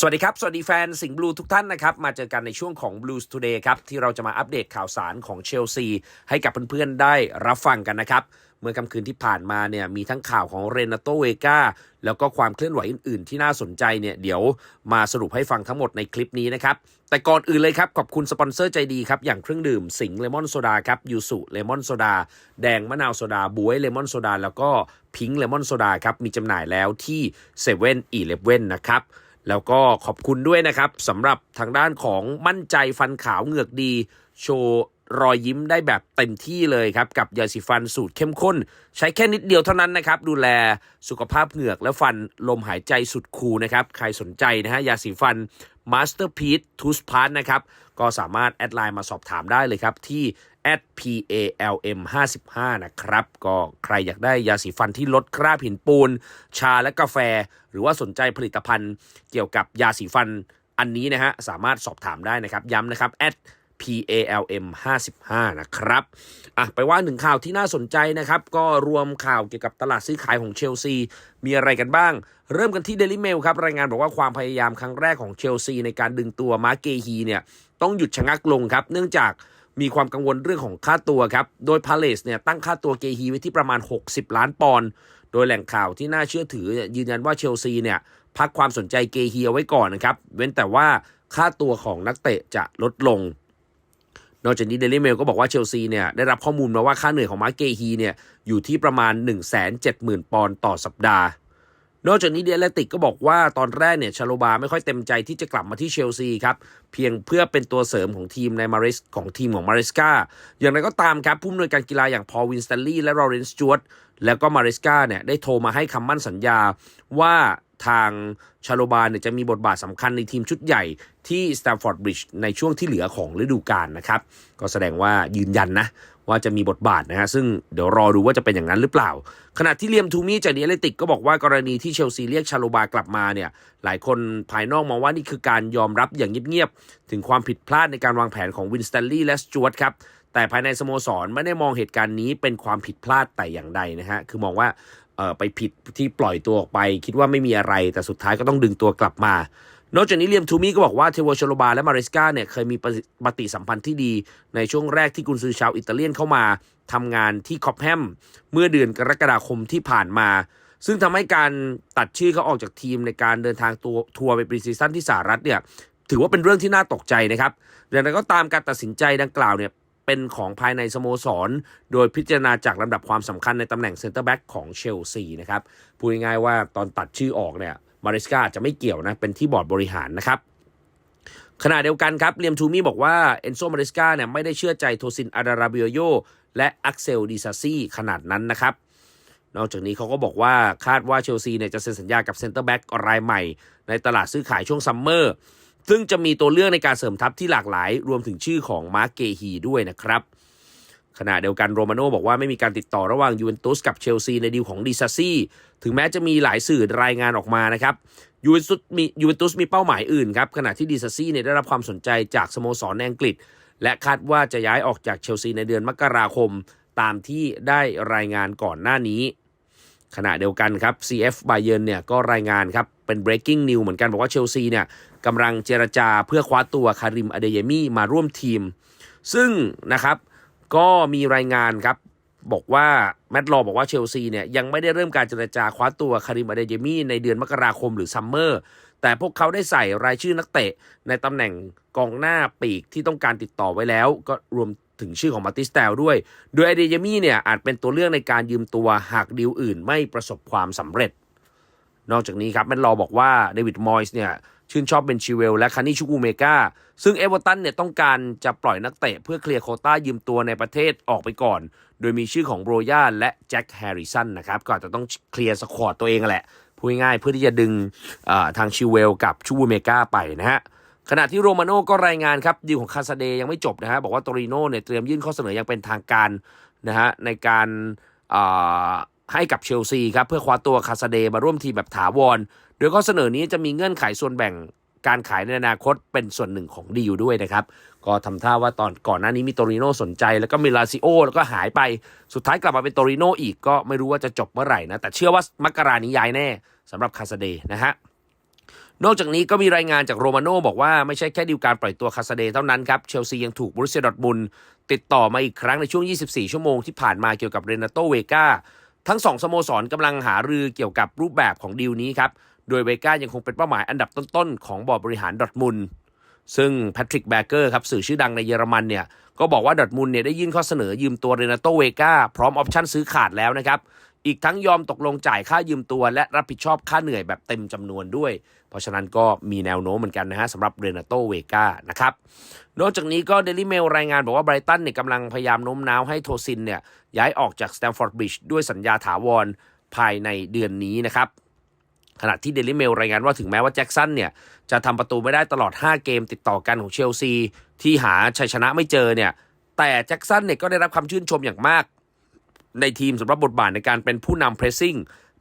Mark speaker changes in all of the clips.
Speaker 1: สวัสดีครับ สวัสดีแฟนสิงห์บลูทุกท่านนะครับ มาเจอกันในช่วงของ Blues Today ครับ ที่เราจะมาอัปเดตข่าวสารของเชลซีให้กับเพื่อนๆได้รับฟังกันนะครับ เมื่อค่ำคืนที่ผ่านมาเนี่ยมีทั้งข่าวของเรนาโตเวกาแล้วก็ความเคลื่อนไหวอื่นๆ ที่น่าสนใจเนี่ยเดี๋ยวมาสรุปให้ฟังทั้งหมดในคลิปนี้นะครับ แต่ก่อนอื่นเลยครับ ขอบคุณสปอนเซอร์ใจดีครับ อย่างเครื่องดื่มสิงห์เลมอนโซดาครับยูสุเลมอนโซดาแดงมะนาวโซดาบวยเลมอนโซดาแล้วก็พิงค์เลมอนโซดาครับมีจำหน่ายแล้วที่7 e เ e ่ e อเลนะครับ แล้วก็ขอบคุณด้วยนะครับสำหรับทางด้านของมั่นใจฟันขาวเหงือกดี โชว์รอยยิ้มได้แบบเต็มที่เลยครับ กับยาสีฟันสูตรเข้มข้น ใช้แค่นิดเดียวเท่านั้นนะครับ ดูแลสุขภาพเหงือกและฟันลมหายใจสุดคูลนะครับ ใครสนใจนะฮะยาสีฟัน Masterpiece Toothpaste นะครับ ก็สามารถแอดไลน์มาสอบถามได้เลยครับ ที่ @palm 55นะครับ ก็ใครอยากได้ยาสีฟันที่ลดคราบหินปูน ชาและกาแฟ หรือว่าสนใจผลิตภัณฑ์เกี่ยวกับยาสีฟันอันนี้นะฮะ สามารถสอบถามได้นะครับ ย้ำนะครับ PALM 55 นะครับ อะ ไปว่าหนึ่งข่าวที่น่าสนใจนะครับ ก็รวมข่าวเกี่ยวกับตลาดซื้อขายของเชลซี มีอะไรกันบ้าง เริ่มกันที่ Daily Mail ครับ รายงานบอกว่าความพยายามครั้งแรกของเชลซีในการดึงตัวมาเกฮีเนี่ย ต้องหยุดชะงักลงครับ เนื่องจาก มีความกังวลเรื่องของค่าตัวครับ โดยพาเลสเนี่ยตั้งค่าตัวเกฮีไว้ที่ประมาณ 60 ล้านปอนด์โดยแหล่งข่าวที่น่าเชื่อถือยืนยันว่าเชลซีเนี่ยพักความสนใจเกฮีเอาไว้ก่อนนะครับ เว้นแต่ว่าค่าตัวของนักเตะจะลดลง นอกจากนี้เดลิเมลก็บอกว่าเชลซีเนี่ยได้รับข้อมูลมาว่าค่าเหนื่อยของมาร์เกฮีเนี่ยอยู่ที่ประมาณ 170,000 ปอนด์ต่อสัปดาห์ นอกจากนี้เดลติกก็บอกว่าตอนแรกเนี่ยชาโลบาไม่ค่อยเต็มใจที่จะกลับมาที่เชลซีครับ เพียงเพื่อเป็นตัวเสริมของทีมในมาริสของทีมของมาริสกาอย่างไรก็ตามครับผู้อำนวยการกีฬาอย่างพอวินสตันลีย์และลอเรนซ์จวตแล้วก็มาริสกาเนี่ยได้โทรมาให้คำมั่นสัญญาว่าทางชาโลบาเนี่ยจะมีบทบาทสำคัญในทีมชุดใหญ่ที่สแตมฟอร์ดบริดจ์ในช่วงที่เหลือของฤดูกาลนะครับ ก็แสดงว่ายืนยันนะ ว่าจะมีบทบาทนะฮะซึ่งเดี๋ยวรอดูว่าจะเป็นอย่างนั้นหรือเปล่า ขณะที่เลียมทูมี่จากดีเอเลติกก็บอกว่ากรณีที่เชลซีเรียกชาโลบากลับมาเนี่ยหลายคนภายนอกมองว่านี่คือการยอมรับอย่างเงียบๆ ถึงความผิดพลาดในการวางแผนของวินสตันลีย์และสจวตครับแต่ภายในสโมสรไม่ได้มองเหตุการณ์นี้เป็นความผิดพลาดแต่อย่างใดนะฮะคือมองว่าไปผิดที่ปล่อยตัวออกไป คิดว่าไม่มีอะไรแต่สุดท้ายก็ต้องดึงตัวกลับมา นอกจากนี้เลียมทูมี่ก็บอกว่าเทโวชโลบาและมาริสกาเนี่ยเคยมีปฏิสัมพันธ์ที่ดี ในช่วงแรกที่กุนซือชาวอิตาเลียนเข้ามาทำงานที่คอปแฮมเมื่อเดือนกรกฎาคมที่ผ่านมา ซึ่งทำให้การตัดชื่อเขาออกจากทีมในการเดินทางตัวทัวร์ไปปรีซีซั่นที่สหรัฐเนี่ยถือว่าเป็นเรื่องที่น่าตกใจนะครับอย่างไรก็ตามการตัดสินใจดังกล่าวเนี่ยเป็นของภายในสโมสร โดยพิจารณาจากลำดับความสำคัญในตำแหน่งเซนเตอร์แบ็กของเชลซีนะครับ พูดง่ายๆว่าตอนตัดชื่อออกเนี่ย มาริสกาจะไม่เกี่ยวนะ เป็นที่บอร์ดบริหารนะครับขณะเดียวกันครับเลียมทูมี่บอกว่าเอนโซมาริสกาเนี่ยไม่ได้เชื่อใจโทซินอาดาราเบียโยและอักเซลดิซาซี่ขนาดนั้นนะครับ นอกจากนี้เขาก็บอกว่าคาดว่าเชลซีเนี่ยจะเซ็นสัญญากับเซนเตอร์แบ็กรายใหม่ ในตลาดซื้อขายช่วงซัมเมอร์ซึ่งจะมีตัวเลือกในการเสริมทัพที่หลากหลาย รวมถึงชื่อของมาร์เกฮีด้วยนะครับ ขณะเดียวกันโรมาโน่บอกว่าไม่มีการติดต่อระหว่างยูเวนตุสกับเชลซีในดีลของดิซาซี่ถึงแม้จะมีหลายสื่อรายงานออกมานะครับยูเวนตุสมียูเวนตุสมีเป้าหมายอื่นครับขณะที่ดิซาซี่เนี่ยได้รับความสนใจจากสโมสรในอังกฤษ และคาดว่าจะย้ายออกจากเชลซีในเดือนมกราคม ตามที่ได้รายงานก่อนหน้านี้ ขณะเดียวกันครับ CF b a y e r n เนี่ยก็รายงานครับเป็น breaking news เหมือนกันบอกว่าเชลซีเนี่ยกำลังเจรจาเพื่อคว้าตัวคาริมอเดเยมี่มาร่วมทีม ซึ่งนะครับ ก็มีรายงานครับ บอกว่าแมตต์ลอบอกว่าเชลซีเนี่ยยังไม่ได้เริ่มการเจรจาคว้าตัวคาริมอเดเยมี่ในเดือนมกราคมหรือซัมเมอร์แต่พวกเขาได้ใส่รายชื่อนักเตะ ในตำแหน่งกองหน้าปีกที่ต้องการติดต่อไว้แล้ว ก็รวมถึงชื่อของมาติสเตลด้วย โดยอเดเยมี่เนี่ยอาจเป็นตัวเลือกในการยืมตัวหากดีลอื่นไม่ประสบความสำเร็จ นอกจากนี้ครับแมตต์ลอบอกว่าเดวิดมอยส์เนี่ย ชื่นชอบเบนชิเวลและคานิชูกูเมกาซึ่งเอเวอร์ตันเนี่ยต้องการจะปล่อยนักเตะเพื่อเคลียร์โคต้ายืมตัวในประเทศออกไปก่อน โดยมีชื่อของโบรยาและแจ็คแฮร์ริสันนะครับก็อาจจะต้องเคลียร์สควอตตัวเองแหละพูดง่ายเพื่อที่จะดึงทางชิเวลกับชูเมกาไปนะฮะขณะที่โรมาโน่ก็รายงานครับดีลของคาซาเดยังไม่จบนะฮะบอกว่าโตริโน่เนี่ยเตรียมยื่นข้อเสนออย่างเป็นทางการนะฮะในการ ให้กับเชลซีครับเพื่อคว้าตัวคาซาเดมาร่วมทีมแบบถาวร โดยข้อเสนอนี้จะมีเงื่อนไขส่วนแบ่งการขายในอนาคตเป็นส่วนหนึ่งของดีลด้วยนะครับ ก็ทำท่าว่าตอนก่อนหน้านี้มีโตริโนสนใจ แล้วก็มีลาซิโอแล้วก็หายไปสุดท้ายกลับมาเป็นโตริโนอีกก็ไม่รู้ว่าจะจบเมื่อไหร่นะ แต่เชื่อว่ามกรานี้ย้ายแน่สำหรับคาซาเดนะฮะนอกจากนี้ก็มีรายงานจากโรมาโน่บอกว่าไม่ใช่แค่ดีลการปล่อยตัวคาสเดเท่านั้นครับ เชลซียังถูกบรุเซียดอร์ทมุนด์ติดต่อมาอีกครั้งในช่วง 24 ชั่วโมงที่ผ่านมาเกี่ยวกับเรนาโตเวกา ทั้งสองสโมสรกำลังหารือเกี่ยวกับรูปแบบของดีลนี้ครับ โดยเวก้ายังคงเป็นเป้าหมายอันดับต้นๆ ของบอร์ดบริหารดอทมุลซึ่งแพทริกแบเกอร์ครับสื่อชื่อดังในเยอรมันเนี่ยก็บอกว่าดอทมุลเนี่ยได้ยื่นข้อเสนอยืมตัวเรนาโตเวก้าพร้อมออปชั่นซื้อขาดแล้วนะครับ อีกทั้งยอมตกลงจ่ายค่ายืมตัว และรับผิดชอบค่าเหนื่อยแบบเต็มจำนวนด้วย เพราะฉะนั้นก็มีแนวโน้มเหมือนกันนะฮะสำหรับเรนาโตเวกานะครับ นอกจากนี้ก็เดลี่เมลรายงานบอกว่าไบรตันเนี่ยกำลังพยายามโน้มน้าวให้โทซินเนี่ยย้ายออกจากสแตมฟอร์ดบริดจ์ด้วยสัญญาถาวรภายในเดือนนี้นะครับขณะที่เดลี่เมลรายงานว่าถึงแม้ว่าแจ็คสันเนี่ยจะทำประตูไม่ได้ตลอด 5 เกมติดต่อกันของเชลซี ที่หาชัยชนะไม่เจอเนี่ยแต่แจ็คสันเนี่ยก็ได้รับคำชื่นชมอย่างมาก ในทีมสำหรับบทบาทในการเป็นผู้นำเพรสซิ่ง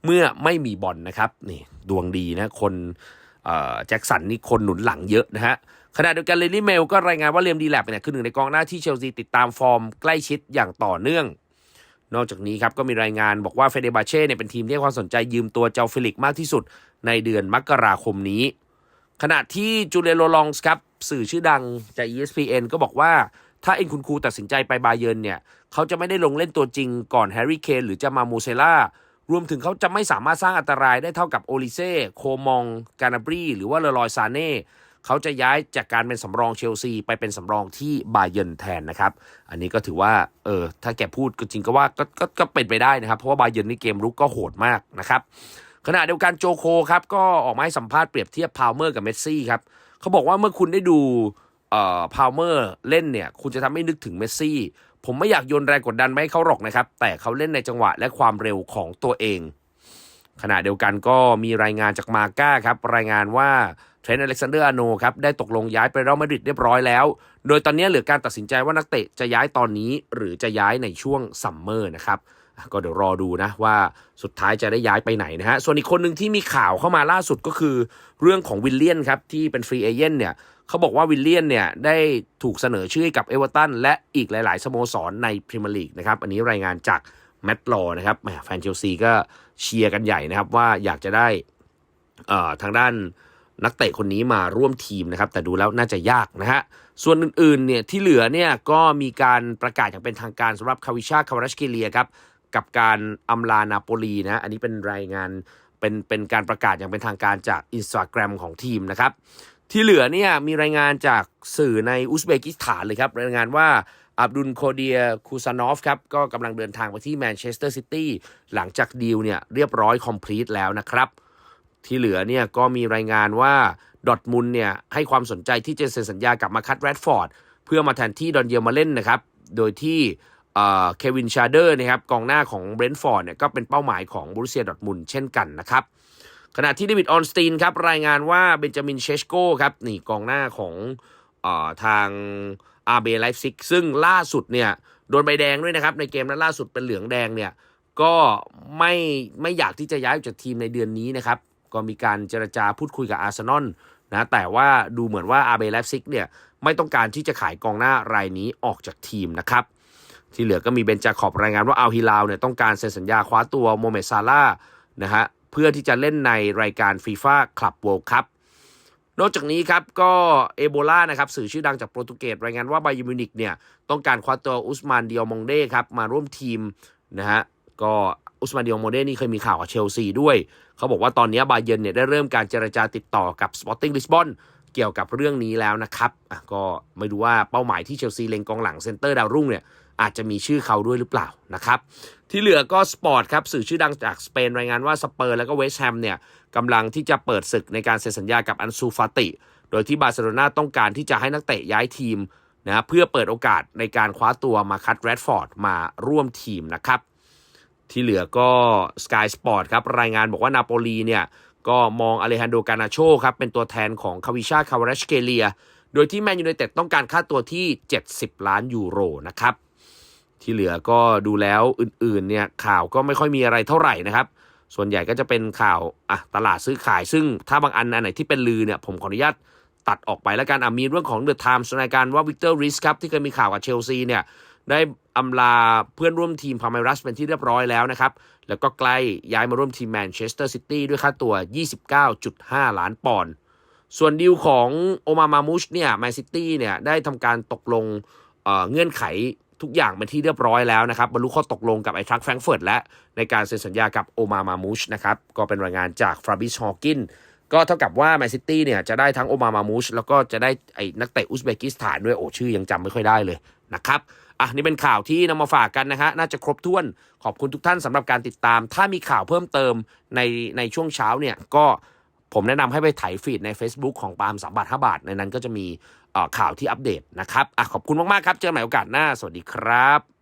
Speaker 1: เมื่อไม่มีบอลนะครับนี่ดวงดีนะคนแจ็คสันนี่คนหนุนหลังเยอะนะฮะขณะเดียวกันเลลี่เมลก็รายงานว่าเลียมดีแลบเนี่ยคือหนึ่งในกองหน้าที่เชลซีติดตามฟอร์มใกล้ชิดอย่างต่อเนื่อง นอกจากนี้ครับก็มีรายงานบอกว่าเฟเดบาเช่เนี่ยเป็นทีมที่ความสนใจยืมตัวเจ้าฟิลิกมากที่สุดในเดือนมกราคมนี้ ขณะที่จูเลียโรลองส์ครับสื่อชื่อดังจาก ESPN ก็บอกว่า ถ้าเอ็นคุณครูตัดสินใจไปบาเยิร์นเนี่ย เขาจะไม่ได้ลงเล่นตัวจริงก่อนแฮร์รี่เคนหรือจะมามูเซล่ารวมถึงเขาจะไม่สามารถสร้างอันตรายได้เท่ากับโอลิเซ่โคมอง กานาบรีหรือว่าเลรอยซาเน่เขาจะย้ายจากการเป็นสำรองเชลซี ไปเป็นสำรองที่บาเยินแทนนะครับ อันนี้ก็ถือว่าเออถ้าแกพูดก็จริงก็ว่าก็ก็ก็เป็นไปได้นะครับ เพราะว่าบาเยิร์นนี่เกมรุกก็โหดมากนะครับขณะเดียวกันโจโคครับก็ออกมาให้สัมภาษณ์เปรียบเทียบพาวเมอร์กับเมสซี่ครับเขาบอกว่าเมื่อคุณได้ดู พาวเมอร์เล่นเนี่ยคุณจะทำให้นึกถึงเมสซี่ ผมไม่อยากโยนแรงกดดันไปให้เขาหรอกนะครับ แต่เขาเล่นในจังหวะและความเร็วของตัวเอง ขณะเดียวกันก็มีรายงานจากมาก้าครับรายงานว่าเทรนต์อเล็กซานเดอร์อาโนครับได้ตกลงย้ายไปเรอัลมาดริดเรียบร้อยแล้ว โดยตอนนี้เหลือการตัดสินใจว่านักเตะจะย้ายตอนนี้หรือจะย้ายในช่วงซัมเมอร์นะครับก็เดี๋ยวรอดูนะว่าสุดท้ายจะได้ย้ายไปไหนนะฮะ ส่วนอีกคนหนึ่งที่มีข่าวเข้ามาล่าสุดก็คือเรื่องของวิลเลียนครับ ที่เป็นฟรีเอเจนต์เนี่ย เขาบอกว่าวิลเลียนเนี่ยได้ถูกเสนอชื่อกับเอเวอร์ตันและอีกหลาย ๆ สโมสรในพรีเมียร์ลีกนะครับ อันนี้รายงานจากแมตต์ลอนะครับแฟนเชลซีก็เชียร์กันใหญ่นะครับว่าอยากจะได้ทางด้านนักเตะคนนี้มาร่วมทีมนะครับ แต่ดูแล้วน่าจะยากนะฮะ ส่วนอื่นๆเนี่ยที่เหลือเนี่ยก็มีการประกาศอย่างเป็นทางการสำหรับคาวิชาคาวรัชเกเลียครับกับการอำลานาโปลีนะ อันนี้เป็นรายงานเป็นเป็นการประกาศอย่างเป็นทางการจากอินสตาแกรมของทีมนะครับ ที่เหลือเนี่ยมีรายงานจากสื่อในอุซเบกิสถานเลยครับ รายงานว่าอับดุลโคเดียคูซานอฟครับ ก็กำลังเดินทางไปที่แมนเชสเตอร์ซิตี้หลังจากดีลเนี่ยเรียบร้อยคอมพลีทแล้วนะครับ ที่เหลือเนี่ยก็มีรายงานว่าดอทมุนเนี่ยให้ความสนใจที่จะเซ็นสัญญากับมาคัตแรดฟอร์ดเพื่อมาแทนที่ดอนเยลมาเล่นนะครับ โดยที่เควินชาเดอร์นะครับกองหน้าของเบรนท์ฟอร์ดเนี่ยก็เป็นเป้าหมายของบรูเซียดอทมุนเช่นกันนะครับ ขณะที่เดวิดออนสตีนครับรายงานว่าเบนจามินเชชโกครับนี่กองหน้าของอทางอาเบไลฟ์ซิกซึ่งล่าสุดเนี่ยโดนใบแดงด้วยนะครับ ในเกมนั้นล่าสุดเป็นเหลืองแดงเนี่ยก็ไม่ไม่อยากที่จะย้ายออกจากทีมในเดือนนี้นะครับ ก็มีการเจรจาพูดคุยกับอาร์เซนอลนะแต่ว่าดูเหมือนว่าอาเบไลฟ์ซิกเนี่ยไม่ต้องการที่จะขายกองหน้ารายนี้ออกจากทีมนะครับ ที่เหลือก็มีเบนจาขอบรายงานว่าอัลฮิลาวเนี่ยต้องการเซ็นสัญญาคว้าตัวโมเมซาร่านะฮะ เพื่อที่จะเล่นในรายการฟีฟ่าคลับเวิลด์คัพนอกจากนี้ครับก็เอโบลานะครับสื่อชื่อดังจากโปรตุเกสรายงานว่าไบยูมินิกเนี่ยต้องการคว้าตัวอุสมานเดียมองเด้ครับมาร่วมทีมนะฮะก็อุสมานเดียมองเด้นี่เคยมีข่าวกับเชลซีด้วย เขาบอกว่าตอนนี้บาเยนเนี่ยได้เริ่มการเจรจาติดต่อกับสปอร์ติ้งลิสบอนเกี่ยวกับเรื่องนี้แล้วนะครับก็ไม่รู้ว่าเป้าหมายที่เชลซีเล็งกองหลังเซนเตอร์ดาวรุ่งเนี่ย อาจจะมีชื่อเขาด้วยหรือเปล่านะครับ ที่เหลือก็สปอร์ตครับ สื่อชื่อดังจากสเปนรายงานว่าสเปอร์แล้วก็เวสต์แฮมเนี่ยกำลังที่จะเปิดศึกในการเซ็นสัญญากับอันซูฟาติ โดยที่บาร์เซโลนาต้องการที่จะให้นักเตะย้ายทีมนะเพื่อเปิดโอกาสในการคว้าตัวมาคัตแรดฟอร์ดมาร่วมทีมนะครับ ที่เหลือก็ Sky Sport ครับรายงานบอกว่านาโปลีเนี่ยก็มองอเลฮันโดกานาโชครับเป็นตัวแทนของคาวิชาคาวารชเกเลีย โดยที่แมนยูไนเต็ดต้องการค่าตัวที่ 70 ล้านยูโรนะครับ ที่เหลือก็ดูแล้วอื่นๆเนี่ยข่าวก็ไม่ค่อยมีอะไรเท่าไหร่นะครับ ส่วนใหญ่ก็จะเป็นข่าวอะตลาดซื้อขาย ซึ่งถ้าบางอันอันไหนที่เป็นลือเนี่ยผมขออนุญาตตัดออกไปแล้วกันอะมีเรื่องของเดอะไทม์ส์รายการว่าวิกเตอร์ริสครับที่เคยมีข่าวกับเชลซีเนี่ยได้อำลาเพื่อนร่วมทีมพา m มรัสเป็นที่เรียบร้อยแล้วนะครับ แล้วก็ใกล้ย้ายมาร่วมทีมแมนเชสเตอร์ซิตี้ด้วยค่าตัว 29.5 ล้านปอนด์ส่วนดีลของโอมามามูชเนี่ยแมนซิตี้เนี่ยได้ทำการตกลงเเงื่อนไข ทุกอย่างเป็นที่เรียบร้อยแล้วนะครับบรรลุข้อตกลงกับไอทรัคแฟรงเฟิร์ตและในการเซ็นสัญญากับโอมามามูชนะครับก็เป็นรายงานจากฟราบิชฮอกินก็เท่ากับว่าแมนซิตี้เนี่ยจะได้ทั้งโอมามามูชแล้วก็จะได้ไอ้นักเตะอุซเบกิสถานด้วยโอ้ชื่อยังจำไม่ค่อยได้เลยนะครับอะนี่เป็นข่าวที่นำมาฝากกันนะฮะน่าจะครบถ้วนขอบคุณทุกท่านสำหรับการติดตาม ถ้ามีข่าวเพิ่มเติมในในช่วงเช้าเนี่ยก็ผมแนะนำให้ไปถ่ายฟีดใน Facebook ของปาล์มสามบาทห้าบาท ในนั้นก็จะมี ข่าวที่อัปเดตนะครับอขอบคุณมากๆครับ เจอกันใหม่โอกาสหน้า สวัสดีครับ